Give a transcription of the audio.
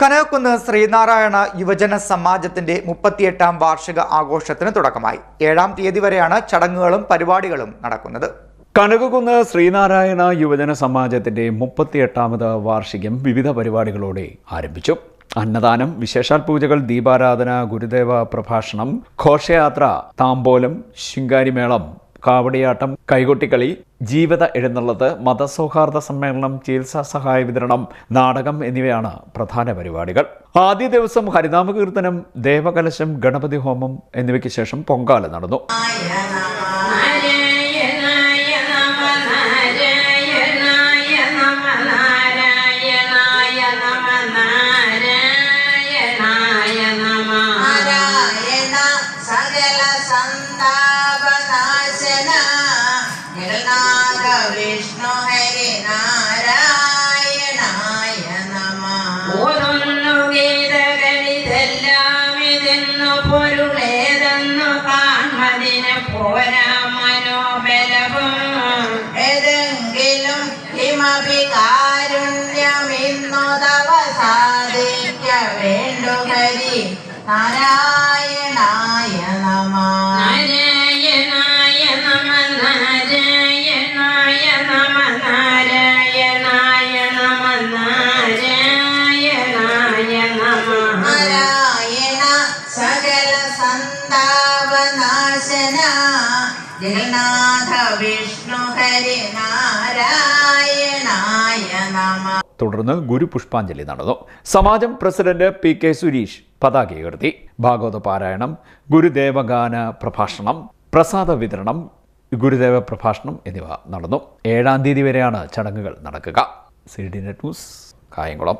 കനകക്കുന്ന് ശ്രീനാരായണ യുവജന സമാജത്തിന്റെ മുപ്പത്തിയെട്ടാം വാർഷിക ആഘോഷത്തിന് തുടക്കമായി. ഏഴാം തീയതി വരെയാണ് ചടങ്ങുകളും പരിപാടികളും നടക്കുന്നത്. കനകക്കുന്ന് ശ്രീനാരായണ യുവജന സമാജത്തിന്റെ മുപ്പത്തിയെട്ടാമത് വാർഷികം വിവിധ പരിപാടികളോടെ ആരംഭിച്ചു. അന്നദാനം വിശേഷാൽ പൂജകൾ ദീപാരാധന ഗുരുദേവ പ്രഭാഷണം ഘോഷയാത്ര താമ്പോലം ശിങ്കാരിമേളം കാവടിയാട്ടം കൈകൊട്ടിക്കളി ജീവിത എഴുന്നള്ളത് മതസൗഹാർദ്ദ സമ്മേളനം ചികിത്സാ സഹായ വിതരണം നാടകം എന്നിവയാണ് പ്രധാന പരിപാടികൾ. ആദ്യ ദിവസം ഹരിനാമ കീർത്തനം ദേവകലശം ഗണപതി ഹോമം എന്നിവയ്ക്ക് ശേഷം പൊങ്കാല നടന്നു. സകല നമ ഇതെന്നു പൊരുളേതെന്നു കാൺമതിന് പോരാ മനോബലവും. ഏതെങ്കിലും കിമപി കാരുണ്യമിന്നു തവ സാധിക്ക വേണ്ടു ഹരി സന്താപനാശന. ജഗന്നാഥ വിഷ്ണു ഹരി നാരായണായ നമ. തുടർന്ന് ഗുരുപുഷ്പാഞ്ജലി നടന്നു. സമാജം പ്രസിഡന്റ് പി കെ സുരീഷ് പതാക ഉയർത്തി ഭാഗവത പാരായണം ഗുരുദേവഗാന പ്രഭാഷണം പ്രസാദ വിതരണം ഗുരുദേവ പ്രഭാഷണം എന്നിവ നടന്നു. ഏഴാം തീയതി വരെയാണ് ചടങ്ങുകൾ നടക്കുക. C D net news Kayamkulam.